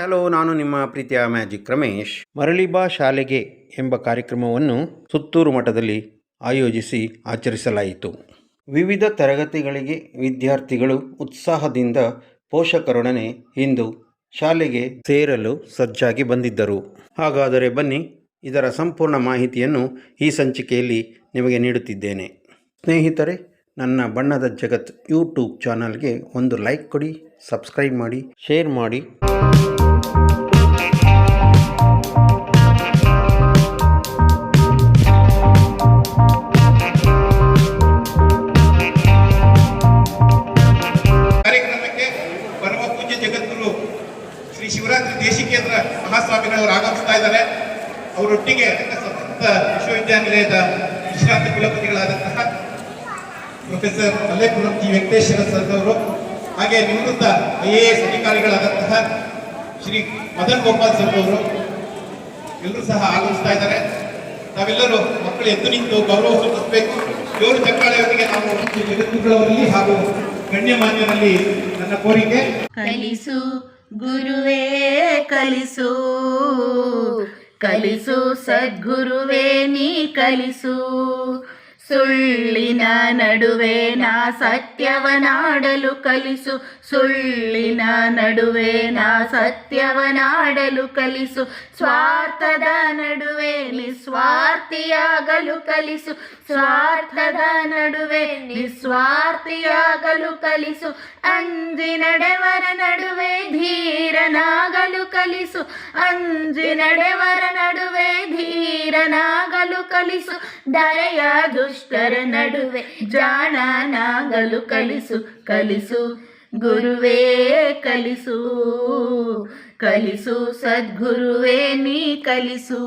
Hello, ನಾನು ನಿಮ್ಮ ಪ್ರೀತಿಯ ಮ್ಯಾಜಿಕ್ ರಮೇಶ್. ಮರಳಿಬಾ ಶಾಲೆಗೆ ಎಂಬ ಕಾರ್ಯಕ್ರಮವನ್ನು ಸುತ್ತೂರು ಮಠದಲ್ಲಿ ಆಯೋಜಿಸಿ ಆಚರಿಸಲಾಯಿತು. ವಿವಿಧ ತರಗತಿಗಳಿಗೆ ವಿದ್ಯಾರ್ಥಿಗಳು ಉತ್ಸಾಹದಿಂದ ಪೋಷಕರೊಡನೆ ಇಂದು ಶಾಲೆಗೆ ಸೇರಲು ಸಜ್ಜಾಗಿ ಬಂದಿದ್ದರು. ಹಾಗಾದರೆ ಬನ್ನಿ, ಇದರ ಸಂಪೂರ್ಣ ಮಾಹಿತಿಯನ್ನು ಈ ಸಂಚಿಕೆಯಲ್ಲಿ ನಿಮಗೆ ನೀಡುತ್ತಿದ್ದೇನೆ. ಸ್ನೇಹಿತರೆ, ನನ್ನ ಬಣ್ಣದ ಜಗತ್ ಯೂಟ್ಯೂಬ್ ಚಾನಲ್ಗೆ ಒಂದು ಲೈಕ್ ಕೊಡಿ, ಸಬ್ಸ್ಕ್ರೈಬ್ ಮಾಡಿ, ಶೇರ್ ಮಾಡಿ. ಇದ್ದಾರೆ. ಅವರೊಟ್ಟಿಗೆ ಸಂಸ್ಕೃತ ವಿಶ್ವವಿದ್ಯಾನಿಲಯದ ವಿಶ್ರಾಂತ ಕುಲಪತಿಗಳಾದಂತಹ professor Mallepuram G Venkateshwara sir ಅವರು, ಹಾಗೆ ನಿವೃತ್ತ ಐ ಎ ಎಸ್ ಅಧಿಕಾರಿಗಳಾದಂತಹ ಶ್ರೀ ಮದನ್ ಗೋಪಾಲ್ ಸರ್ ಅವರು ಎಲ್ಲರೂ ಸಹ ಆಗಮಿಸ್ತಾ ಇದ್ದಾರೆ. ನಾವೆಲ್ಲರೂ ಮಕ್ಕಳು ಎದ್ದು ನಿಂತು ಗೌರವ ಸೂಚಿಸಬೇಕು ಜೋರು ಚಕ್ರಾಳೆಯವರಿಗೆ ನಾವು ಜಗದ್ಗುರುಗಳವರಲ್ಲಿ ಹಾಗೂ ಗಣ್ಯಮಾನ್ಯರಲ್ಲಿ ನನ್ನ ಕೋರಿಕೆ. ಗುರುವೇ ಕಲಿಸು ಕಲಿಸು ಸದ್ಗುರುವೇ ನೀ ಕಲಿಸು ಸುಳ್ಳಿನ ನಡುವೆ ನಾ ಸತ್ಯವನಾಡಲು ಕಲಿಸು. ಸುಳ್ಳಿನ ನಡುವೆ ನಾ ಸತ್ಯವನಾಡಲು ಕಲಿಸು. ಸ್ವಾರ್ಥದ ನಡುವೆ ನಿಸ್ವಾರ್ಥಿಯಾಗಲು ಕಲಿಸು. ಸ್ವಾರ್ಥದ ನಡುವೆ ನಿಸ್ವಾರ್ಥಿಯಾಗಲು ಕಲಿಸು. ಅಂಜಿ ನಡೆವರ ನಡುವೆ ಧೀರನಾಗಲು ಕಲಿಸು. ಅಂಜಿ ನಡೆವರ ನಡುವೆ ಧೀರನಾಗಲು ಕಲಿಸು. ದರೆಯ ದುಷ್ಟರ ನಡುವೆ ಜಾಣನಾಗಲು ಕಲಿಸು ಕಲಿಸು ಗುರುವೇ ಕಲಿಸು ಕಲಿಸು ಸದ್ಗುರುವೇ ನೀ ಕಲಿಸು.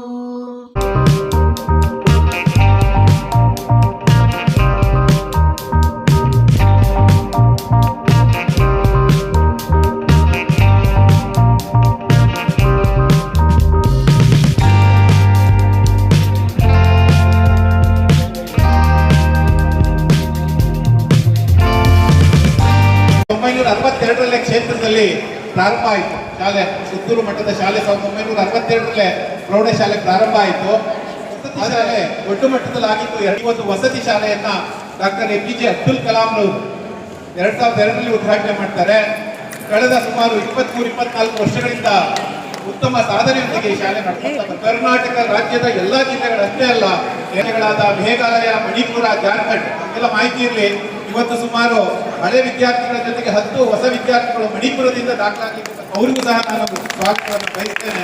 ಒಂಬೈನೂರ ಅರವತ್ತೆರಡರಲ್ಲೇ ಕ್ಷೇತ್ರದಲ್ಲಿ ಪ್ರಾರಂಭ ಆಯಿತು ಶಾಲೆ ಸುತ್ತೂರು ಮಟ್ಟದ ಶಾಲೆ ಸಾವಿರದ ಒಂಬೈನೂರ ಅರವತ್ತೆರಡರಲ್ಲೇ ಪ್ರೌಢಶಾಲೆ ಪ್ರಾರಂಭ ಆಯಿತು. ವಸತಿ ಶಾಲೆ ದೊಡ್ಡ ಮಟ್ಟದಲ್ಲಿ ಆಗಿತ್ತು. ಎರಡು- ಇವತ್ತು ವಸತಿ ಶಾಲೆಯನ್ನ doctor A P J Abdul ಕಲಾಂರವರು ಎರಡ್ ಸಾವಿರದ ಎರಡರಲ್ಲಿ ಉದ್ಘಾಟನೆ ಮಾಡ್ತಾರೆ. ಕಳೆದ ಸುಮಾರು ಇಪ್ಪತ್ಮೂರು ಇಪ್ಪತ್ನಾಲ್ಕು ವರ್ಷಗಳಿಂದ ಉತ್ತಮ ಸಾಧನೆಯೊಂದಿಗೆ ಈ ಶಾಲೆ ನಡೆಸ್ತಾ ಕರ್ನಾಟಕ ರಾಜ್ಯದ ಎಲ್ಲಾ ಜಿಲ್ಲೆಗಳಷ್ಟೇ ಅಲ್ಲ ಜಿಲ್ಲೆಗಳಾದ ಮೇಘಾಲಯ ಮಣಿಪುರ ಜಾರ್ಖಂಡ್ ಎಲ್ಲ ಮಾಹಿತಿ ಇರಲಿ. ಇವತ್ತು ಸುಮಾರು ಹಳೆ ವಿದ್ಯಾರ್ಥಿಗಳ ಜೊತೆಗೆ ಹತ್ತು ಹೊಸ ವಿದ್ಯಾರ್ಥಿಗಳು ಮಣಿಪುರದಿಂದ ದಾಖಲಾಗಲಿಕ್ಕೆ ಅವರಿಗೂ ಸಹ ನಾನು ಸ್ವಾಗತವನ್ನು ಬಯಸ್ತೇನೆ.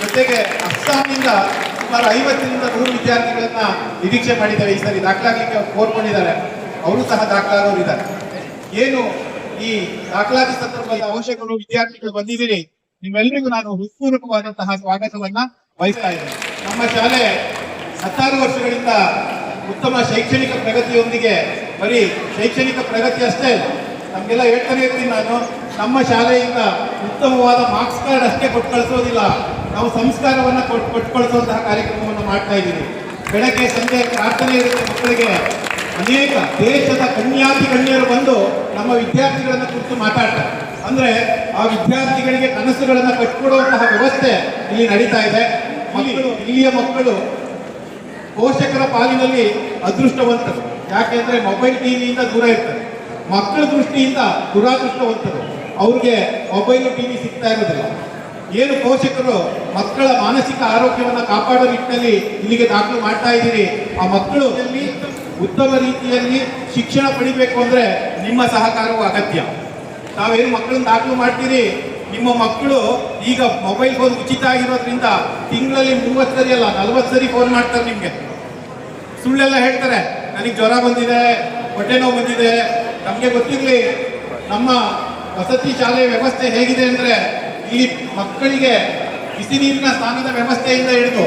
ಜೊತೆಗೆ ಅಸ್ಸಾಂನಿಂದ ಸುಮಾರು ಐವತ್ತರಿಂದ ನೂರು ವಿದ್ಯಾರ್ಥಿಗಳನ್ನ ನಿರೀಕ್ಷೆ ಮಾಡಿದ್ದಾರೆ. ಈ ಸರಿ ದಾಖಲಾಗಲಿಕ್ಕೆ ಕೋರ್ಕೊಂಡಿದ್ದಾರೆ ಅವರು ಸಹ ದಾಖಲಾಗೋರಿದ್ದಾರೆ ಏನು ಈ ದಾಖಲಾತಿ ಸಂದರ್ಭದಲ್ಲಿ ಅವಶ್ಯಕರು ವಿದ್ಯಾರ್ಥಿಗಳು ಬಂದಿದ್ದೀರಿ ನಿಮ್ಮೆಲ್ಲರಿಗೂ ನಾನು ಹೃತ್ಪೂರ್ವಕವಾದಂತಹ ಸ್ವಾಗತವನ್ನ ಬಯಸ್ತಾ ಇದ್ದೇನೆ. ನಮ್ಮ ಶಾಲೆ ಹತ್ತಾರು ವರ್ಷಗಳಿಂದ ಉತ್ತಮ ಶೈಕ್ಷಣಿಕ ಪ್ರಗತಿಯೊಂದಿಗೆ ಬರೀ ಶೈಕ್ಷಣಿಕ ಪ್ರಗತಿ ಅಷ್ಟೇ ನಮಗೆಲ್ಲ ಹೇಳ್ತಾನೆ ಇರ್ತೀನಿ ನಾನು, ನಮ್ಮ ಶಾಲೆಯಿಂದ ಉತ್ತಮವಾದ ಮಾರ್ಕ್ಸ್ ಕಾರ್ಡ್ ಅಷ್ಟೇ ಕೊಟ್ಟು ಕಳಿಸೋದಿಲ್ಲ ನಾವು ಸಂಸ್ಕಾರವನ್ನು ಕೊಟ್ಟು ಕೊಟ್ಟು ಕಳಿಸುವಂತಹ ಕಾರ್ಯಕ್ರಮವನ್ನು ಮಾಡ್ತಾ ಇದ್ದೀವಿ. ಬೆಳಗ್ಗೆ, ಸಂಜೆ ಪ್ರಾರ್ಥನೆ ಇರುತ್ತೆ ಮಕ್ಕಳಿಗೆ. ಅನೇಕ ದೇಶದ ಕನ್ಯಾತಿ ಗಣ್ಯರು ಬಂದು ನಮ್ಮ ವಿದ್ಯಾರ್ಥಿಗಳನ್ನು ಕುರಿತು ಮಾತಾಡ್ತಾರೆ. ಅಂದ್ರೆ ಆ ವಿದ್ಯಾರ್ಥಿಗಳಿಗೆ ಕನಸುಗಳನ್ನು ಕಟ್ಕೊಡುವಂತಹ ವ್ಯವಸ್ಥೆ ಇಲ್ಲಿ ನಡೀತಾ ಇದೆ. ಮಕ್ಕಳು ಇಲ್ಲಿಯ ಮಕ್ಕಳು ಪೋಷಕರ ಪಾಲಿನಲ್ಲಿ ಅದೃಷ್ಟವಂತರು. ಯಾಕೆಂದ್ರೆ ಮೊಬೈಲ್ ಟಿವಿಯಿಂದ ದೂರ ಇರ್ತಾರೆ. ಮಕ್ಕಳ ದೃಷ್ಟಿಯಿಂದ ದುರಾದೃಷ್ಟವಂತರು. ಅವ್ರಿಗೆ ಮೊಬೈಲ್ ಟಿವಿ ಸಿಗ್ತಾ ಇರೋದಿಲ್ಲ. ಏನು ಪೋಷಕರು ಮಕ್ಕಳ ಮಾನಸಿಕ ಆರೋಗ್ಯವನ್ನು ಕಾಪಾಡೋ ನಿಟ್ಟಿನಲ್ಲಿ ಇಲ್ಲಿಗೆ ದಾಖಲು ಮಾಡ್ತಾ ಇದ್ದೀರಿ. ಆ ಮಕ್ಕಳು ಉತ್ತಮ ರೀತಿಯಲ್ಲಿ ಶಿಕ್ಷಣ ಪಡಿಬೇಕು ಅಂದರೆ ನಿಮ್ಮ ಸಹಕಾರವು ಅಗತ್ಯ. ತಾವೇನು ಮಕ್ಕಳನ್ನ ದಾಖಲು ಮಾಡ್ತೀರಿ? ನಿಮ್ಮ ಮಕ್ಕಳು ಈಗ ಮೊಬೈಲ್ ಫೋನ್ ಉಚಿತ ಆಗಿರೋದ್ರಿಂದ ತಿಂಗಳಲ್ಲಿ ಮೂವತ್ತು ಸರಿ ಅಲ್ಲ, ನಲ್ವತ್ತು ಸರಿ ಫೋನ್ ಮಾಡ್ತಾರೆ ನಿಮಗೆ. ಸುಳ್ಳೆಲ್ಲ ಹೇಳ್ತಾರೆ. ನನಗೆ ಜ್ವರ ಬಂದಿದೆ, ಹೊಟ್ಟೆ ನೋವು ಬಂದಿದೆ. ನಮಗೆ ಗೊತ್ತಿರಲಿ, ನಮ್ಮ ವಸತಿ ಶಾಲೆಯ ವ್ಯವಸ್ಥೆ ಹೇಗಿದೆ ಅಂದರೆ ಇಲ್ಲಿ ಮಕ್ಕಳಿಗೆ ಬಿಸಿ ನೀರಿನ ಸ್ನಾನದ ವ್ಯವಸ್ಥೆಯಿಂದ ಹಿಡಿದು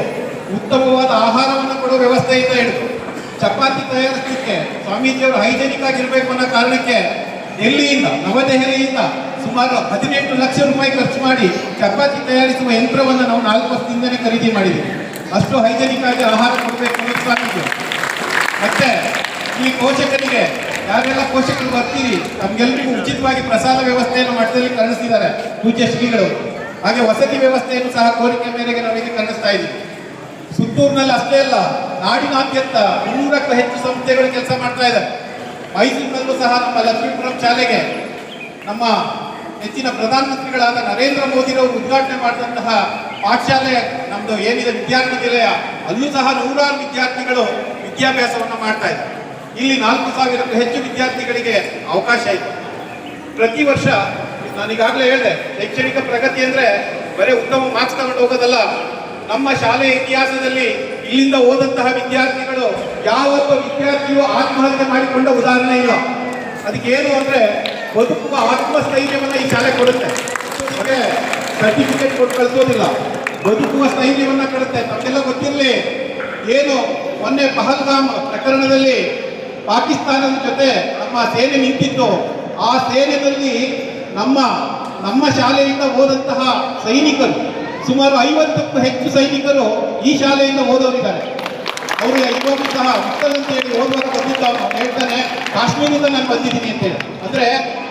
ಉತ್ತಮವಾದ ಆಹಾರವನ್ನು ಕೊಡೋ ವ್ಯವಸ್ಥೆಯಿಂದ ಹಿಡಿದು ಚಪಾತಿ ತಯಾರಿಸಲಿಕ್ಕೆ ಸ್ವಾಮೀಜಿಯವರು ಹೈಜೆನಿಕ್ ಆಗಿರಬೇಕು ಅನ್ನೋ ಕಾರಣಕ್ಕೆ ಡೆಲ್ಲಿಯಿಂದ, ನವದೆಹಲಿಯಿಂದ ಸುಮಾರು ಹದಿನೆಂಟು ಲಕ್ಷ ರೂಪಾಯಿ ಖರ್ಚು ಮಾಡಿ ಚಪಾತಿ ತಯಾರಿಸುವ ಯಂತ್ರವನ್ನು ನಾವು ನಾಲ್ಕು ವರ್ಷದಿಂದಲೇ ಖರೀದಿ ಮಾಡಿದ್ದೀವಿ. ಅಷ್ಟು ಹೈಜೆನಿಕ್ ಆಗಿ ಆಹಾರ ಕೊಡಬೇಕು ಅನ್ನೋದು ಸ್ವಾಮೀಜಿ ಮತ್ತೆ ಈ ಪೋಷಕರಿಗೆ ಯಾರೆಲ್ಲ ಪೋಷಕರು ಬರ್ತೀರಿ, ನಮ್ಗೆಲ್ರಿಗೂ ಉಚಿತವಾಗಿ ಪ್ರಸಾದ ವ್ಯವಸ್ಥೆಯನ್ನು ಮಠದಲ್ಲಿ ಕಳಿಸಿದ್ದಾರೆ ಪೂಜ್ಯ ಶ್ರೀಗಳು. ಹಾಗೆ ವಸತಿ ವ್ಯವಸ್ಥೆಯನ್ನು ಸಹ ಕೋರಿಕೆ ಮೇರೆಗೆ ನಾವೀಗ ಕರುಣಿಸ್ತಾ ಇದ್ದೀವಿ. ಸುತ್ತೂರಿನಲ್ಲಿ ಅಷ್ಟೇ ಅಲ್ಲ, ನಾಡಿನಾದ್ಯಂತ ಮುನ್ನೂರಕ್ಕೂ ಹೆಚ್ಚು ಸಂಸ್ಥೆಗಳು ಕೆಲಸ ಮಾಡ್ತಾ ಇದ್ದಾರೆ. ಮೈಸೂರಿನಲ್ಲೂ ಸಹ ನಮ್ಮ ಲಕ್ಷ್ಮೀಪುರಂ ಶಾಲೆಗೆ ನಮ್ಮ ಹೆಚ್ಚಿನ ಪ್ರಧಾನಮಂತ್ರಿಗಳಾದ ನರೇಂದ್ರ ಮೋದಿರವರು ಉದ್ಘಾಟನೆ ಮಾಡಿದಂತಹ ಪಾಠಶಾಲೆ ನಮ್ಮದು ಏನಿದೆ ವಿದ್ಯಾರ್ಥಿ ನಿಲಯ ಅಲ್ಲೂ ಸಹ ನೂರಾರು ವಿದ್ಯಾರ್ಥಿಗಳು ವಿದ್ಯಾಭ್ಯಾಸವನ್ನು ಮಾಡ್ತಾ ಇದ್ದಾರೆ. ಇಲ್ಲಿ ನಾಲ್ಕು ಸಾವಿರಕ್ಕೂ ಹೆಚ್ಚು ವಿದ್ಯಾರ್ಥಿಗಳಿಗೆ ಅವಕಾಶ ಇದೆ. ಪ್ರತಿ ವರ್ಷ ನಾನೀಗಾಗಲೇ ಹೇಳಿದೆ, ಶೈಕ್ಷಣಿಕ ಪ್ರಗತಿ ಅಂದರೆ ಬರೀ ಉತ್ತಮ ಮಾರ್ಕ್ಸ್ ತಗೊಂಡು ಹೋಗೋದಲ್ಲ. ನಮ್ಮ ಶಾಲೆಯ ಇತಿಹಾಸದಲ್ಲಿ ಇಲ್ಲಿಂದ ಹೋದಂತಹ ವಿದ್ಯಾರ್ಥಿಗಳು ಯಾವೊಬ್ಬ ವಿದ್ಯಾರ್ಥಿಯು ಆತ್ಮಹತ್ಯೆ ಮಾಡಿಕೊಂಡ ಉದಾಹರಣೆ ಇಲ್ಲ. ಅದಕ್ಕೆ ಏನು ಅಂದ್ರೆ ಬದುಕುವ ಆತ್ಮಸ್ಥೈರ್ಯವನ್ನು ಈ ಶಾಲೆ ಕೊಡುತ್ತೆ. ಸರ್ಟಿಫಿಕೇಟ್ ಕೊಟ್ಟು ಕಳಿಸೋದಿಲ್ಲ. ಬದುಕುವ ಸ್ಥೈರ್ಯವನ್ನು ಕೊಡುತ್ತೆ ನಮಗೆಲ್ಲ ಗೊತ್ತಿರಲಿ. ಏನು ಮೊನ್ನೆ ಪಹಲ್ಗಾಮ್ ಪ್ರಕರಣದಲ್ಲಿ ಪಾಕಿಸ್ತಾನದ ಜೊತೆ ನಮ್ಮ ಸೇನೆ ನಿಂತಿತ್ತು. ಆ ಸೇನೆಯಲ್ಲಿ ನಮ್ಮ ನಮ್ಮ ಶಾಲೆಯಿಂದ ಹೋದಂತಹ ಸೈನಿಕರು, ಸುಮಾರು ಐವತ್ತಕ್ಕೂ ಹೆಚ್ಚು ಸೈನಿಕರು ಈ ಶಾಲೆಯಿಂದ ಓದೋರಿದ್ದಾರೆ ಅವರು ಇವಾಗಲೂ ಸಹ ಉತ್ತಲ್ ಅಂತ ಹೇಳಿ ಓದುವಾಗ ಬಂದಿದ್ದ ಹೇಳ್ತಾನೆ ಕಾಶ್ಮೀರದಿಂದ ನಾನು ಬಂದಿದ್ದೀನಿ ಅಂತೇಳಿ ಅಂದರೆ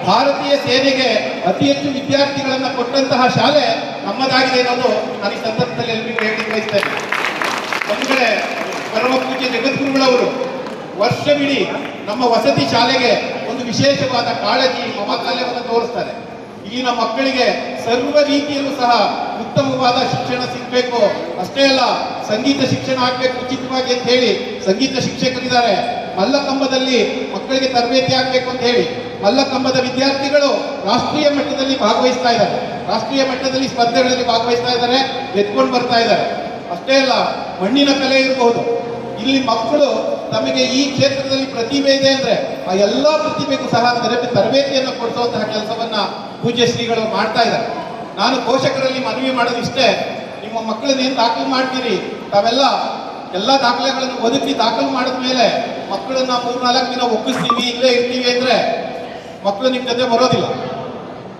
ಭಾರತೀಯ ಸೇನೆಗೆ ಅತಿ ಹೆಚ್ಚು ವಿದ್ಯಾರ್ಥಿಗಳನ್ನು ಕೊಟ್ಟಂತಹ ಶಾಲೆ ನಮ್ಮದಾಗಿದೆ ಅನ್ನೋದು ನಾನು ಈ ಸಂದರ್ಭದಲ್ಲಿ ಹೇಳಿ ಬಯಸ್ತೇನೆ. ಕಡೆ ಪರಮ ಪೂಜ್ಯ ಜಗದ್ಗುರುಗಳವರು ವರ್ಷವಿಡೀ ನಮ್ಮ ವಸತಿ ಶಾಲೆಗೆ ಒಂದು ವಿಶೇಷವಾದ ಕಾಳಜಿ ಮಮಕಾಲ್ಯವನ್ನು ತೋರಿಸ್ತಾರೆ. ಇಲ್ಲಿನ ಮಕ್ಕಳಿಗೆ ಸರ್ವ ರೀತಿಯಲ್ಲೂ ಸಹ ಉತ್ತಮವಾದ ಶಿಕ್ಷಣ ಸಿಗಬೇಕು. ಅಷ್ಟೇ ಅಲ್ಲ, ಸಂಗೀತ ಶಿಕ್ಷಣ ಆಗ್ಬೇಕು ಉಚಿತವಾಗಿ ಅಂತ ಹೇಳಿ ಸಂಗೀತ ಶಿಕ್ಷಕರಿದ್ದಾರೆ. ಮಲ್ಲಕಂಬದಲ್ಲಿ ಮಕ್ಕಳಿಗೆ ತರಬೇತಿ ಆಗ್ಬೇಕು ಅಂತ ಹೇಳಿ ಮಲ್ಲಕಂಬದ ವಿದ್ಯಾರ್ಥಿಗಳು ರಾಷ್ಟ್ರೀಯ ಮಟ್ಟದಲ್ಲಿ ಭಾಗವಹಿಸ್ತಾ ಇದ್ದಾರೆ. ರಾಷ್ಟ್ರೀಯ ಮಟ್ಟದಲ್ಲಿ ಸ್ಪರ್ಧೆಗಳಲ್ಲಿ ಭಾಗವಹಿಸ್ತಾ ಇದ್ದಾರೆ ಎತ್ಕೊಂಡು ಬರ್ತಾ ಇದ್ದಾರೆ. ಅಷ್ಟೇ ಅಲ್ಲ ಮಣ್ಣಿನ ಕಲೆ ಇರಬಹುದು ಇಲ್ಲಿ ಮಕ್ಕಳು ತಮಗೆ ಈ ಕ್ಷೇತ್ರದಲ್ಲಿ ಪ್ರತಿಭೆ ಇದೆ ಅಂದ್ರೆ ಆ ಎಲ್ಲಾ ಪ್ರತಿಭೆಗೂ ಸಹ ತರಬೇತಿ ತರಬೇತಿಯನ್ನು ಕೊಡಿಸುವಂತಹ ಕೆಲಸವನ್ನ ಪೂಜ್ಯ ಶ್ರೀಗಳು ಮಾಡ್ತಾ ಇದ್ದಾರೆ. ನಾನು ಪೋಷಕರಲ್ಲಿ ಮನವಿ ಮಾಡೋದು ಇಷ್ಟೇ. ನಿಮ್ಮ ಮಕ್ಕಳನ್ನ ಏನ್ ದಾಖಲು ಮಾಡ್ತೀರಿ? ತಾವೆಲ್ಲ ಎಲ್ಲ ದಾಖಲೆಗಳನ್ನು ಒದಗಿ ದಾಖಲು ಮಾಡಿದ ಮೇಲೆ ಮಕ್ಕಳನ್ನ ಮೂರ್ನಾಲ್ಕು ದಿನ ಒಪ್ಪಿಸ್ತೀವಿ ಇಲ್ಲೇ ಇರ್ತೀವಿ ಅಂದ್ರೆ ಮಕ್ಕಳು ನಿಮ್ಮ ಜೊತೆ ಬರೋದಿಲ್ಲ.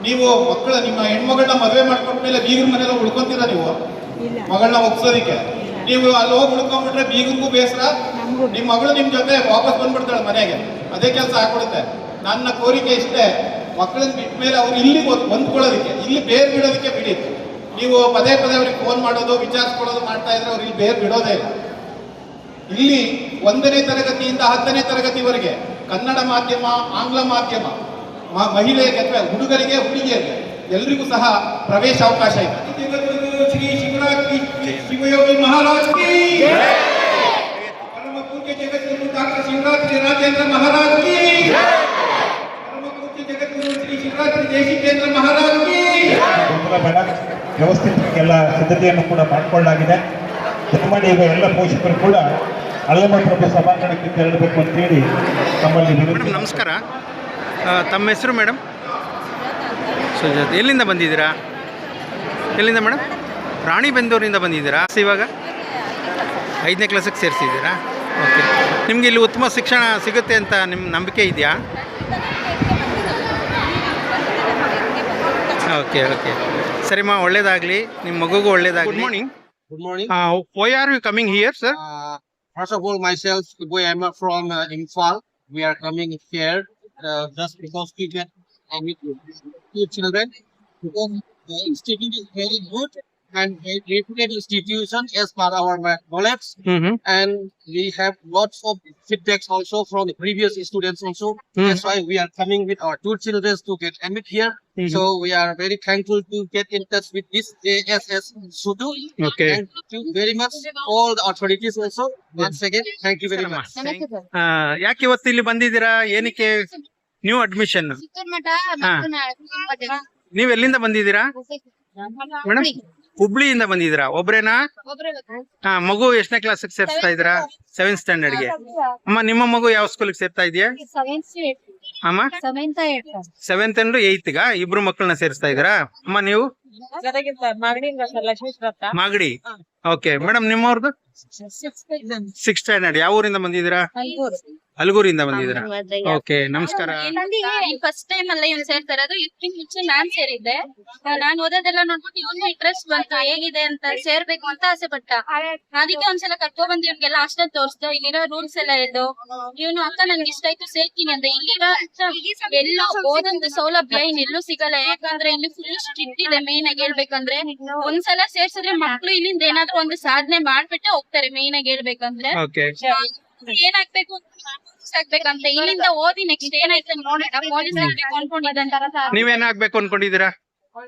ನೀವು ಮಕ್ಕಳ ನಿಮ್ಮ ಹೆಣ್ಮಗಳನ್ನ ಮದುವೆ ಮಾಡ್ಕೊಂಡ್ಮೇಲೆ ಬೀಗರ ಮನೆಯಲ್ಲ ಉಳ್ಕೊಂತೀರಾ ನೀವು? ಮಗಳನ್ನ ಒಪ್ಸೋದಿಕ್ಕೆ ನೀವು ಅಲ್ಲಿ ಹೋಗಿ ಉಳ್ಕೊಂಡ್ಬಿಟ್ರೆ ಬೀಗಂಗೂ ಬೇಸರ. ನಿಮ್ಮ ಮಗಳು ನಿಮ್ ಜೊತೆ ವಾಪಸ್ ಬಂದ್ಬಿಡ್ತಾಳೆ ಮನೆಗೆ. ಅದೇ ಕೆಲಸ ಆಗ್ಬಿಡುತ್ತೆ. ನನ್ನ ಕೋರಿಕೆ ಇಷ್ಟೇ ಮಕ್ಕಳನ್ನ ಬಿಟ್ಟ ಮೇಲೆ ಅವ್ರು ಇಲ್ಲಿ ಹೊಂದ್- ಹೊಂದ್ಕೊಳ್ಳೋದಕ್ಕೆ ಇಲ್ಲಿ ಬೇರೆ ಬಿಡೋದಕ್ಕೆ ಬಿಡಿ. ನೀವು ಪದೇ ಪದೇ ಅವ್ರಿಗೆ ಫೋನ್ ಮಾಡೋದು ವಿಚಾರಿಸ್ಕೊಳ್ಳೋದು ಮಾಡ್ತಾ ಇದ್ರೆ ಅವ್ರು ಇಲ್ಲಿ ಬೇರೆ ಬಿಡೋದೇ ಇಲ್ಲ. ಇಲ್ಲಿ ಒಂದನೇ ತರಗತಿಯಿಂದ ಹತ್ತನೇ ತರಗತಿವರೆಗೆ ಕನ್ನಡ ಮಾಧ್ಯಮ ಆಂಗ್ಲ ಮಾಧ್ಯಮ ಮಹಿಳೆಯರಿಗೆ ಅಥವಾ ಹುಡುಗರಿಗೆ ಹುಡುಗಿಯರಿಗೆ ಎಲ್ರಿಗೂ ಸಹ ಪ್ರವೇಶ ಅವಕಾಶ ಇದೆ. ಶಿವಯೋಗಿ ಮಹಾರಾಜ್ ಕಿ ಪರಮ ಪೂಜ್ಯ ಜಗದ್ಗುರು ಡಾಕ್ಟರ್ ಶಿವರಾತ್ರಿ ರಾಜೇಂದ್ರ ಮಹಾರಾಜ್ ಕಿ ಪರಮ ಪೂಜ್ಯ ಜಗದ್ಗುರು ಶ್ರೀ ಶಿವರಾತ್ರಿ ದೇಶಿಕೇಂದ್ರ ಮಹಾರಾಜ್ ಕಿ ಗೊಂದಲ ಬೇಡ ವ್ಯವಸ್ಥಿತಕ್ಕೆಲ್ಲ ಸಿದ್ಧತೆಯನ್ನು ಕೂಡ ಮಾಡಿಕೊಳ್ಳಲಾಗಿದೆ. ದಯಮಾಡಿ ಈಗ ಎಲ್ಲ ಪೋಷಕರು ಕೂಡ ಅಲ್ಲಮ ಪ್ರಭು ಸಭಾಂಗಣಕ್ಕೆ ತೆರಳಬೇಕು ಅಂತೇಳಿ ತಮ್ಮಲ್ಲಿ ಮೇಡಮ್ ನಮಸ್ಕಾರ. ತಮ್ಮ ಹೆಸರು ಮೇಡಮ್? ಸುಜಾತ. ಎಲ್ಲಿಂದ ಬಂದಿದ್ದೀರಾ? ಎಲ್ಲಿಂದ ಮೇಡಮ್? ರಾಣಿ ಬೆಂದೂರಿಂದ ಬಂದಿದ್ದೀರಾ? ಇವಾಗ? ಐದನೇ ಕ್ಲಾಸಿಗೆ ಸೇರಿಸಿದ್ದೀರಾ? ಓಕೆ ನಿಮಗೆ ಇಲ್ಲಿ ಉತ್ತಮ ಶಿಕ್ಷಣ ಸಿಗುತ್ತೆ ಅಂತ ನಿಮ್ಮ ನಂಬಿಕೆ ಇದೆಯಾ? ಓಕೆ ಓಕೆ ಸರಿ ಮಾ ಒಳ್ಳೇದಾಗ್ಲಿ. ನಿಮ್ಮ ಮಗುಗೂ ಒಳ್ಳೇದಾಗ್ಲಿ. Good morning good morning why are you coming here sir first of all my self go I am from Imphal we are coming here just because Ki get I meet you to children because the institute is very good and very reputed institution as per our uh, knowledge. ಹ್ಞೂ ಹ್ಞೂ And we have lots of feedbacks also from the previous students also. Mhm. That's why we are coming with our two children to get admit here. Mhm. So we are very thankful to get in touch with this ASS Sudu. Okay. And to very much all the authorities also. Once again, thank you very much. ಆ, ಯಾಕೆ ಇವತ್ತು ಇಲ್ಲಿ ಬಂದಿದ್ದೀರಾ ಏನಕ್ಕೆ new admission Chikkamath ಹಾ. ನೀವ್ ಎಲ್ಲಿಂದ ಬಂದಿದ್ದೀರಾ ಮೇಡಮ್ ಹುಬ್ಳಿಯಿಂದ ಬಂದಿದ್ದೀರಾ? ಒಬ್ರೇನಾ? ಹಾ ಮಗು ಎಷ್ಟನೇ ಕ್ಲಾಸ್ ಸೇರ್ಸ್ತಾ ಇದ್ದೀರಾ? ಸೆವೆಂತ್ ಸ್ಟ್ಯಾಂಡರ್ಡ್ಗೆ ಅಮ್ಮ ನಿಮ್ಮ ಮಗು ಯಾವ ಸ್ಕೂಲ್ಗೆ ಸೇರ್ತಾ ಇದೆಯಾ? ಅಮ್ಮ? ಸೆವೆಂತ್ ಅಂಡ್ ಏತ್ ಗ? ಇಬ್ರು ಮಕ್ಕಳನ್ನ ಸೇರಿಸ್ತಾ ಇದ್ದೀರಾ? ಅಮ್ಮ ನೀವು? ಮಾಗಡಿ ಓಕೆ ಮೇಡಮ್ ನಿಮ್ಮವ್ರದ್ದು ಸಿಕ್ಸ್ ಸ್ಟ್ಯಾಂಡರ್ಡ್ ಯಾವ ಊರಿಂದ ಬಂದಿದ್ದೀರಾ? ಅಲ್ಗೂರಿಂದ ಬಂದಿದ್ದೀರಾ? ಓಕೆ ನಮಸ್ಕಾರ. ಫಸ್ಟ್ ಟೈಮ್ ಅಲ್ಲ ಇವ್ನು ಸೇರ್ತಾರೆ ಇರೋದು. ಇದಕ್ಕಿಂತ ಮುಂಚೆ ನಾನ್ ಸೇರಿದ್ದೆ. ನಾನ್ ಓದೋದೆಲ್ಲ ನೋಡ್ಬಿಟ್ಟು ಇವನು ಇಂಟ್ರೆಸ್ಟ್ ಬಂತು. ಹೇಗಿದೆ ಅಂತ ಸೇರ್ಬೇಕು ಅಂತ ಆಸೆ ಪಟ್ಟ. ಅದಕ್ಕೆ ಒಂದ್ಸಲ ಕರ್ಕೊ ಬಂದು ಇವ್ನಿಗೆಲ್ಲ ಅಷ್ಟೇ ತೋರಿಸ್ದು. ಇಲ್ಲಿರೋ ರೂಲ್ಸ್ ಎಲ್ಲ ಹೇಳ್ದು. ಇವನು ಅಕ್ಕ ನನ್ಗೆ ಇಷ್ಟ ಆಯ್ತು ಸೇರ್ತೀನಿ ಅಂತ ಇಲ್ಲಿರೋ ಎಲ್ಲ ಓದೊಂದು ಸೌಲಭ್ಯ ಇನ್ನೆಲ್ಲೂ ಸಿಗಲ್ಲ. ಯಾಕಂದ್ರೆ ಇಲ್ಲಿ ಫುಲ್ ಸ್ಟ್ರಿಕ್ಟ್ ಇದೆ ಮೇನ್ ಆಗಿ ಹೇಳ್ಬೇಕಂದ್ರೆ. ಒಂದ್ಸಲ ಸೇರ್ಸಿದ್ರೆ ಮಕ್ಳು ಇಲ್ಲಿಂದ ಏನಾದ್ರು ಒಂದು ಸಾಧನೆ ಮಾಡ್ಬಿಟ್ಟೆ ಹೋಗ್ತಾರೆ ಮೇನ್ ಆಗಿ ಹೇಳ್ಬೇಕಂದ್ರೆ. ಏನಾಗ್ಬೇಕು ಪೊಲೀಸ್ ಆಗ್ಬೇಕಂತ ಇಲ್ಲಿಂದ ಓದಿ ನೆಕ್ಸ್ಟ್ ಏನಾಯ್ತು ನೋಡೋಣ. ಪೊಲೀಸ್ ಆಗ್ಬೇಕು ಅನ್ಕೊಂಡಿದ್ದಂತ ನೀವೇನಾಗ್ಬೇಕು ಅನ್ಕೊಂಡಿದ್ದೀರಾ?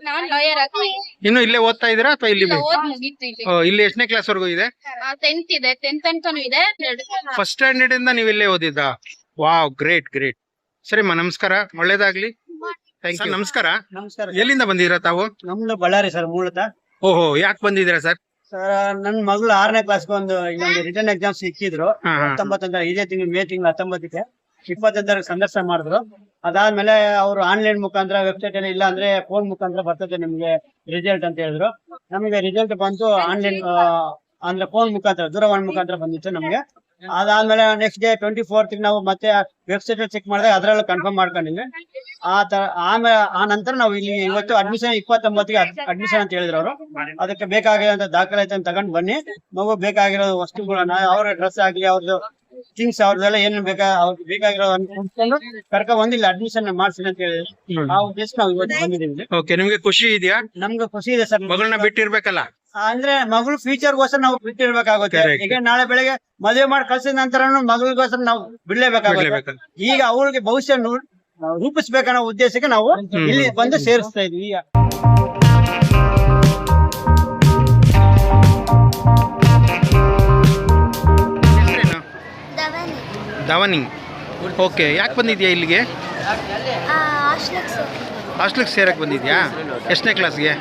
ನಾನ್ ಲಾಯರ್ ಆಗ್ತೀನಿ ಇನ್ನು ಇಲ್ಲೇ ಓದ್ತಾ ಇದ್ದೀರಾ ಅಥವಾ ಇಲ್ಲಿ ಓದ್ ಮುಗೀತು ಇಲ್ಲಿ. ಓ, ಇಲ್ಲಿ ಎಷ್ಟನೇ ಕ್ಲಾಸ್ ವರೆಗೂ ಇದೆ? ಟೆಂತ್ ಇದೆ. ಟೆಂತ್ ತನಕನೂ ಇದೆ. ಫಸ್ಟ್ ಸ್ಟ್ಯಾಂಡರ್ಡ್ ಇಂದ ನೀವು ಇಲ್ಲೇ ಓದಿದ್ದಾ ವಾವ್ ಗ್ರೇಟ್ ಗ್ರೇಟ್ ಸರಿಮ್ಮ ನಮಸ್ಕಾರ. ಒಳ್ಳೇದಾಗ್ಲಿ. ಥ್ಯಾಂಕ್ ಯು ನಮಸ್ಕಾರ. ನಮಸ್ಕಾರ. ಎಲ್ಲಿಂದ ಬಂದಿದ್ರ ತಾವು? ನಮ್ದು ಬಳ್ಳಾರಿ ಸರ್ ಮೂಲತಃ. ಓಹೋ ಯಾಕೆ ಬಂದಿದ್ದೀರಾ ಸರ್? ನನ್ನ ಮಗಳು ಆರನೇ ಕ್ಲಾಸ್ ಒಂದು ಇನ್ನೊಂದು ರಿಟರ್ನ್ ಎಕ್ಸಾಮ್ ಸಿಕ್ಕಿದ್ರು. ಹತ್ತೊಂಬತ್ತೊಂದರ ಇದೇ ತಿಂಗಳು ಮೇ ತಿಂಗಳು ಹತ್ತೊಂಬತ್ತಕ್ಕೆ ಇಪ್ಪತ್ತೊಂದರ ಸಂದರ್ಶನ ಮಾಡಿದ್ರು. ಅದಾದ್ಮೇಲೆ ಅವರು ಆನ್ಲೈನ್ ಮುಖಾಂತರ ವೆಬ್ಸೈಟ್ ಅಲ್ಲಿ ಇಲ್ಲ ಅಂದ್ರೆ ಫೋನ್ ಮುಖಾಂತರ ಬರ್ತದೆ ನಿಮ್ಗೆ ರಿಸಲ್ಟ್ ಅಂತ ಹೇಳಿದ್ರು. ನಮಗೆ ರಿಸಲ್ಟ್ ಬಂತು ಆನ್ಲೈನ್ ಅಂದ್ರೆ ಫೋನ್ ಮುಖಾಂತರ ದೂರವಾಣಿ ಮುಖಾಂತರ ಬಂದಿತ್ತು ನಮ್ಗೆ. ಅದಾದ್ಮೇಲೆ ನೆಕ್ಸ್ಟ್ ಡೇ ಟ್ವೆಂಟಿ ಫೋರ್ತ್ ನಾವು ಮತ್ತೆ ವೆಬ್ಸೈಟ್ ಚೆಕ್ ಮಾಡಿದಾಗ ಅದ್ರಲ್ಲೂ ಕನ್ಫರ್ಮ್ ಮಾಡ್ಕೊಂಡಿದ್ವಿ. ಆ ತರ ಆಮೇಲೆ ಆ ನಂತರ ನಾವು ಇಲ್ಲಿ ಇವತ್ತು ಅಡ್ಮಿಷನ್ ಇಪ್ಪತ್ತೊಂಬತ್ತಿಗೆ ಅಡ್ಮಿಷನ್ ಅಂತ ಹೇಳಿದ್ರು ಅವರು. ಅದಕ್ಕೆ ಬೇಕಾಗಿರೋಂತ ದಾಖಲಾತಿ ತಗೊಂಡ್ ಬನ್ನಿ. ಮಗು ಬೇಕಾಗಿರೋ ವಸ್ತುಗಳನ್ನ ಅವ್ರ ಡ್ರೆಸ್ ಆಗ್ಲಿ ಅವ್ರದ್ದು ಥಿಂಗ್ಸ್ ಅವ್ರದ್ದೆಲ್ಲ ಏನ್ ಬೇಕಾ ಅವ್ರಿಗೆ ಬೇಕಾಗಿರೋ ಕರ್ಕ ಬಂದಿಲ್ಲ ಅಡ್ಮಿಷನ್ ಮಾಡ್ಸಿಲ್ಲ ಅಂತ ಹೇಳಿ ಆ ಉದ್ದೇಶ ನಾವು ಇವತ್ತು ಬಂದಿದ್ದೀವಿ ಓಕೆ ನಿಮ್ಗೆ ಖುಷಿ ಇದೆಯಾ? ನಮ್ಗೆ ಖುಷಿ ಇದೆ ಸರ್. ಮಗಳನ್ನ ಬಿಟ್ಟಿರ್ಬೇಕಲ್ಲ? ಅಂದ್ರೆ ಮಗಳು ಫ್ಯೂಚರ್ ಗೋಸ್ಕರ ನಾವು ಬಿಟ್ಟಿರ್ಬೇಕಾಗುತ್ತೆ Correct. ಈಗ ನಾಳೆ ಬೆಳಗ್ಗೆ ಮದುವೆ ಮಾಡಿ ಕಳ್ಸಿದ ನಂತರ ಮಗಳಿಗೋಸ್ಕರ ನಾವು ಬಿಡ್ಲೇಬೇಕಾಗುತ್ತೆ. ಈಗ ಅವಳಿಗೆ ಭವಿಷ್ಯ ನೂ- ರೂಪಿಸ್ಬೇಕನ್ನೋ ಉದ್ದೇಶಕ್ಕೆ ನಾವು ಇಲ್ಲಿ ಬಂದು ಸೇರಿಸ್ತಾ ಇದ್ವಿ ಈಗ. ಧವನಿ. ಓಕೆ ಯಾಕೆ ಬಂದಿದ್ಯಾ ಇಲ್ಲಿಗೆ? ಹಾಸ್ಟೆಲ್ಗೆ ಸೇರಕ್ಕೆ ಬಂದಿದ್ಯಾ? ಎಷ್ಟನೇ ಕ್ಲಾಸ್ಗೆ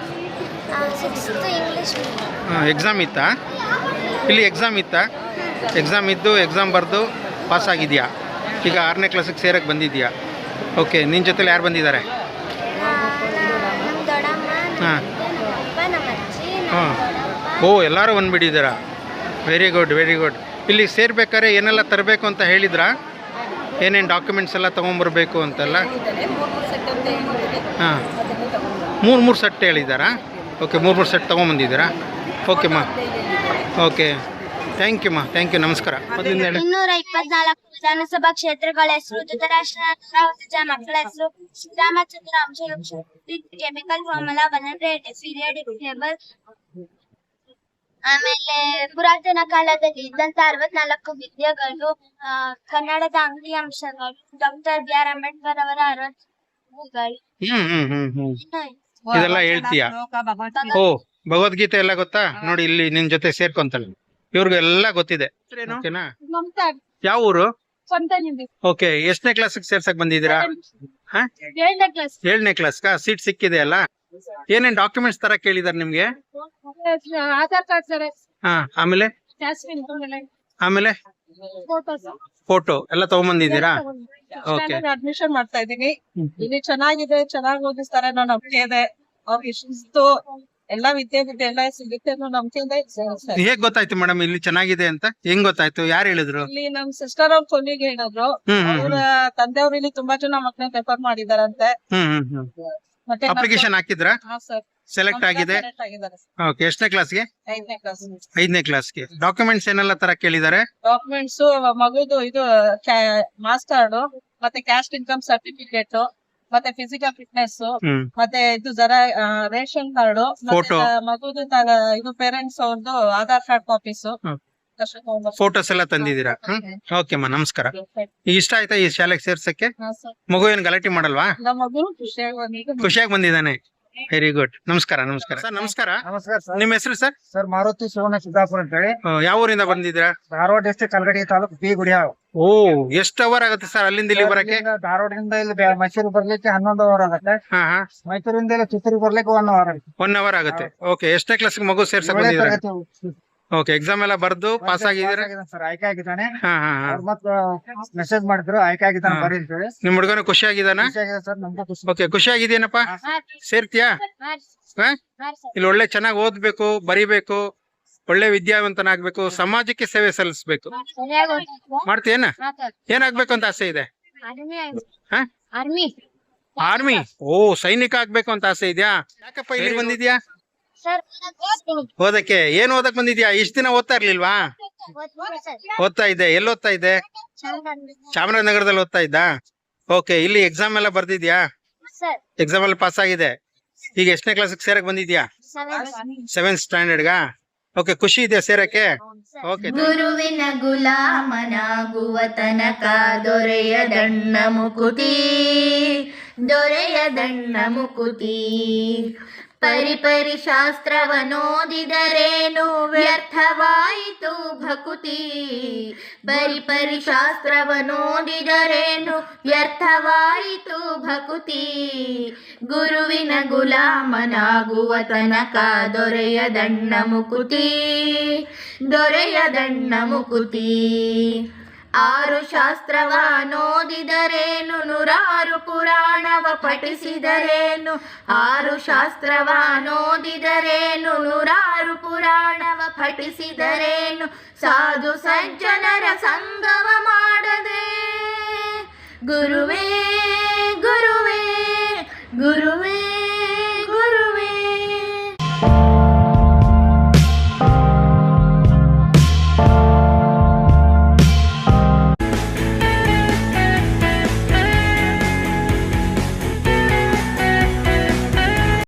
ಇಂಗ್ಲೀಷ್ ಎಕ್ಸಾಮ್ ಇತ್ತಾ? ಇಲ್ಲಿ ಎಕ್ಸಾಮ್ ಇತ್ತಾ? ಎಕ್ಸಾಮ್ ಇದ್ದು ಎಕ್ಸಾಮ್ ಬರೆದು ಪಾಸ್ ಆಗಿದೆಯಾ? ಈಗ ಆರನೇ ಕ್ಲಾಸಿಗೆ ಸೇರಕ್ಕೆ ಬಂದಿದೆಯಾ? ಓಕೆ ನಿನ್ನ ಜೊತೆಲಿ ಯಾರು ಬಂದಿದ್ದಾರೆ? ಹಾಂ. ಹಾ. ಹಾಂ ಓ ಎಲ್ಲರೂ ಬಂದುಬಿಟ್ಟಿದ್ದೀರ? ವೆರಿ ಗುಡ್ ವೆರಿ ಗುಡ್ ಇಲ್ಲಿ ಸೇರ್ಬೇಕಾದ್ರೆ ಏನೆಲ್ಲ ತರಬೇಕು ಅಂತ ಹೇಳಿದ್ರಾ? ಏನೇನು ಡಾಕ್ಯುಮೆಂಟ್ಸ್ ಎಲ್ಲ ತೊಗೊಂಬರ್ಬೇಕು ಅಂತೆಲ್ಲ? ಹಾಂ. ಮೂರು ಮೂರು ಸೆಟ್ ಹೇಳಿದ್ದಾರಾ? ಓಕೆ ಮೂರು ಮೂರು ಸೆಟ್ ತೊಗೊಂಬಂದಿದ್ದೀರಾ? ಓಕೆ ಮಾ. ಓಕೆ ಥ್ಯಾಂಕ್ ಯು ಮಾ. ಥ್ಯಾಂಕ್ ಯು ನಮಸ್ಕಾರ. ಇನ್ನೂರ ಇಪ್ಪತ್ನಾಲ್ಕು ವಿಧಾನಸಭಾ ಕ್ಷೇತ್ರಗಳ ಹೆಸರು ಧೃತರಾಷ್ಟ್ರ ಮಕ್ಕಳ ಹೆಸರು ಶ್ರೀರಾಮಚಂದ್ರ ಅಂಶ chemical formula one hundred periodic table ಆಮೇಲೆ ಪುರಾತನ ಕಾಲದಲ್ಲಿ ಇದ್ದಂತ ಅರವತ್ನಾಲ್ಕು ವಿದ್ಯೆಗಳು ಕನ್ನಡದ ಅಂಕಿ ಅಂಶಗಳು ಡಾಕ್ಟರ್ ಬಿ ಆರ್ ಅಂಬೇಡ್ಕರ್ ಅವರ ಅರವತ್ತು ಹ್ಮ್ ಇದೆಲ್ಲ ಹೇಳ್ತೀಯ? ಓ ಭಗವದ್ಗೀತೆ ಎಲ್ಲ ಗೊತ್ತಾ? ನೋಡಿ ಇಲ್ಲಿ ನಿನ್ ಜೊತೆ ಸೇರ್ಕೊಂತಾಳೆ ಇವ್ರಿಗೂ ಎಲ್ಲ ಗೊತ್ತಿದೆ ಓಕೆನಾ? ಯಾವ ಊರು? ಓಕೆ ಎಷ್ಟನೇ ಕ್ಲಾಸಿಗೆ ಸೇರ್ಸಕ್ ಬಂದಿದ್ದೀರಾ? ಹಾ? ಏಳನೇ ಕ್ಲಾಸ್. ಕಾ? ಸೀಟ್ ಸಿಕ್ಕಿದೆ ಅಲ್ಲ? ಏನೇನ್ ಡಾಕ್ಯುಮೆಂಟ್ಸ್ ತರ ಕೇಳಿದಾರೆ ನಿಮ್ಗೆ? Aadhaar card sir. ಹಾ ಆಮೇಲೆ? ಆಮೇಲೆ. ಫೋಟೋ ಎಲ್ಲ ತಗೊಂಬಂದಿದ್ದೀರಾ? ಓಕೆ ಅಡ್ಮಿಷನ್ ಮಾಡ್ತಾ ಇದೀನಿ ಇಲ್ಲಿ ಚೆನ್ನಾಗಿದೆ ಚೆನ್ನಾಗಿ ಓದಿಸ್ತಾರೆ ಅನ್ನೋ ನಂಬಿಕೆ ಇದೆ. ಅವ್ರಿಗೆ ಶಿಸ್ತು ಎಲ್ಲಾ ವಿದ್ಯಾರ್ಥಿ ವಿದ್ಯೆ ಎಲ್ಲ ಸಿಗುತ್ತೆ ಅನ್ನೋ ನಂಬಿಕೆ ಇದೆ. ಹೇಗ್ ಗೊತ್ತಾಯ್ತು ಮೇಡಮ್ ಇಲ್ಲಿ ಚೆನ್ನಾಗಿದೆ ಅಂತ? ಹೆಂಗ್ ಗೊತ್ತಾಯ್ತು? ಯಾರು ಹೇಳಿದ್ರು? ಇಲ್ಲಿ ನಮ್ ಸಿಸ್ಟರ್ ಅವ್ರ ಕೊಲ್ಲಿಗೆ ಹೇಳಿದ್ರು. ಅವ್ರ ತಂದೆಯವ್ರು ಇಲ್ಲಿ ತುಂಬಾ ಜನ ಮಕ್ಕಳನ್ನ ರೆಫರ್ ಮಾಡಿದಾರಂತೆ. ಹ್ಮ್ ಹ್ಮ್ ಹ್ಮ್. ಮತ್ತೆ ಅಪ್ಲಿಕೇಶನ್ ಹಾಕಿದ್ರಾ? ಸರ್ ಸೆಲೆಕ್ಟ್ ಆಗಿದೆ. ಓಕೆ ಎಷ್ಟನೇ ಕ್ಲಾಸ್ಗೆ ಐದನೇ ಕ್ಲಾಸ್ ಐದನೇ ಕ್ಲಾಸ್ಗೆ ಡಾಕ್ಯುಮೆಂಟ್ಸ್ ಏನೆಲ್ಲ ತರ ಕೇಳಿದ್ದಾರೆ? ಡಾಕ್ಯುಮೆಂಟ್ಸ್ ಮಗುದು ಇದು ಮಾಸ್ ಕಾರ್ಡ್ ಮತ್ತೆ ಕ್ಯಾಸ್ಟ್ ಇನ್ಕಮ್ ಸರ್ಟಿಫಿಕೇಟ್ ಮತ್ತೆ ಫಿಸಿಕಲ್ ಫಿಟ್ನೆಸ್ ಮತ್ತೆ ಇದು ಜರ ರೇಷನ್ ಕಾರ್ಡ್ ಫೋಟೋ ಮಗುದು ಇದು ಪೇರೆಂಟ್ಸ್ ಅವ್ರದ್ದು ಆಧಾರ್ ಕಾರ್ಡ್ ಕಾಪೀಸ್ ಫೋಟೋಸ್ ಎಲ್ಲ ತಂದಿದ್ದೀರಾ? ಓಕೆ ಮಾ ನಮಸ್ಕಾರ. ಇಷ್ಟ ಆಯ್ತಾ ಈ ಶಾಲೆಗೆ ಸೇರ್ಸಕ್ಕೆ? ಮಗು ಏನ್ ಗಲಾಟೆ ಮಾಡಲ್ವಾ? ಖುಷಿಯಾಗಿ ಬಂದಿದ್ದಾನೆ. ವೆರಿ ಗುಡ್ ನಮಸ್ಕಾರ ನಮಸ್ಕಾರ. ಸರ್ ನಮಸ್ಕಾರ. ನಮಸ್ಕಾರ ಸರ್. ನಿಮ್ಮ ಹೆಸರು ಸರ್? ಸರ್ ಮಾರುತಿ ಶಿವನ ಸಿದ್ದಾಪುರ ಅಂತ ಹೇಳಿ ಯಾವ ಊರಿಂದ ಬಂದಿದ್ರ ಧಾರವಾಡ ಡಿಸ್ಟ್ರಿಕ್ಟ್ ಕಲ್ಗಡಿ ತಾಲೂಕು ಬಿ ಗುಡಿಯಾವ್ ಓ ಎಷ್ಟು ಅವರ್ ಆಗುತ್ತೆ ಸರ್ ಅಲ್ಲಿಂದ ಇಲ್ಲಿ ಬರಕ್ಕೆ? ಧಾರವಾಡದಿಂದ ಇಲ್ಲಿ ಮೈಸೂರು ಬರ್ಲಿಕ್ಕೆ ಹನ್ನೊಂದು ಅವರ್ ಆಗುತ್ತೆ. ಹಾ ಹಾ. ಮೈಸೂರಿಂದ ಇಲ್ಲಿ ಚಿತ್ತೂರಿಗೆ ಬರ್ಲಿಕ್ಕೆ ಒನ್ ಅವರ್ ಆಗುತ್ತೆ. ಒನ್ ಅವರ್ ಆಗುತ್ತೆ. ಓಕೆ ಎಷ್ಟನೇ ಕ್ಲಾಸ್ ಮಗು ಸೇರ್ಸಕ್ ಬಂದಿದ್ದೀರಾ? ಓಕೆ ಎಕ್ಸಾಮ್ ಎಲ್ಲ ಬರ್ದು ಪಾಸ್ ಆಗಿದ್ದೀರಾ? ಸರ್ ಆಯ್ಕೆ ಆಗಿದ್ದಾನೆ. ಹಾ ಹಾ ಹಾ. ಅವ್ರು ಮತ್ತೆ ಮೆಸೇಜ್ ಮಾಡಿದ್ರು ಆಯ್ಕೆ ಆಗಿದ್ದಾನೆ ಹಾ. ಬರೀ ಅಂತೇಳಿ ನಿಮ್ ಹುಡುಗನ ಖುಷಿ ಆಗಿದಾನ ಸರ್ ನಮ್ಗೂ ಖುಷಿ. ಓಕೆ ಖುಷಿ ಆಗಿದೇನಪ್ಪ ಸೇರ್ತೀಯಾ? ಹಾ? ಇಲ್ಲಿ ಒಳ್ಳೆ ಚೆನ್ನಾಗಿ ಓದ್ಬೇಕು ಬರಿಬೇಕು ಒಳ್ಳೆ ವಿದ್ಯಾವಂತನಾಗ್ಬೇಕು ಸಮಾಜಕ್ಕೆ ಸೇವೆ ಸಲ್ಲಿಸ್ಬೇಕು. ಮಾಡ್ತೀಯೇನ? ಏನಾಗ್ಬೇಕು ಅಂತ ಆಸೆ ಇದೆ? ಹಾ? ಆರ್ಮಿ ಆರ್ಮಿ ಓ ಸೈನಿಕ ಆಗ್ಬೇಕು ಅಂತ ಆಸೆ ಇದೆಯಾ? ಯಾಕಪ್ಪ ಇಲ್ಲಿ ಬಂದಿದ್ಯಾ? ಓದಕ್ಕೆ ಏನ್ ಓದಕ್ ಬಂದಿದ್ಯಾ? ಇಷ್ಟ ದಿನ ಓದ್ತಾ ಇರ್ಲಿಲ್ವಾ? ಓದ್ತಾ ಇದ್ದೆ. ಎಲ್ಲಿ ಓದ್ತಾ ಇದ್ದೆ? ಚಾಮರಾಜನಗರದಲ್ಲಿ ಓದ್ತಾ ಇದ್ದ? ಓಕೆ ಇಲ್ಲಿ ಎಕ್ಸಾಮ್ ಎಲ್ಲ ಬರ್ದಿದ್ಯಾ? ಸರ್. ಎಕ್ಸಾಮ್ ಅಲ್ಲಿ ಪಾಸ್ ಆಗಿದೆ. ಈಗ ಎಷ್ಟನೇ ಕ್ಲಾಸ್ ಸೇರಕ್ ಬಂದಿದ್ಯಾ? ಸೆವೆಂತ್ ಸ್ಟ್ಯಾಂಡರ್ಡ್ಗಾ ಓಕೆ ಖುಷಿ ಇದೆ ಸೇರಕ್ಕೆ? ಓಕೆ ಗುರುವಿನ ಗುಲಾಮನಾಗುವ ತನಕ ದೊರೆಯದಣ್ಣ ಮುಕುತಿ ದೊರೆಯದಣ್ಣ ಮುಕುತಿ. ಪರಿಪರಿ ಶಾಸ್ತ್ರವನೋದಿದರೇನು ವ್ಯರ್ಥವಾಯಿತು ಭಕುತಿ. ಪರಿಪರಿ ಶಾಸ್ತ್ರವನೋದಿದರೇನು ವ್ಯರ್ಥವಾಯಿತು ಭಕುತಿ. ಗುರುವಿನ ಗುಲಾಮನಾಗುವ ತನಕ ದೊರೆಯದಣ್ಣ ಮುಕುತಿ. ದೊರೆಯದಣ್ಣ ಮುಕುತಿ. ಆರು ಶಾಸ್ತ್ರವ ನೋದಿದರೇನು ನೂರಾರು ಪುರಾಣವ ಪಠಿಸಿದರೇನು? ಆರು ಶಾಸ್ತ್ರವ ನೋದಿದರೇನು ನೂರಾರು ಪುರಾಣವ ಪಠಿಸಿದರೇನು? ಸಾಧು ಸಜ್ಜನರ ಸಂಗವ ಮಾಡದೆ. ಗುರುವೇ ಗುರುವೇ ಗುರುವೇ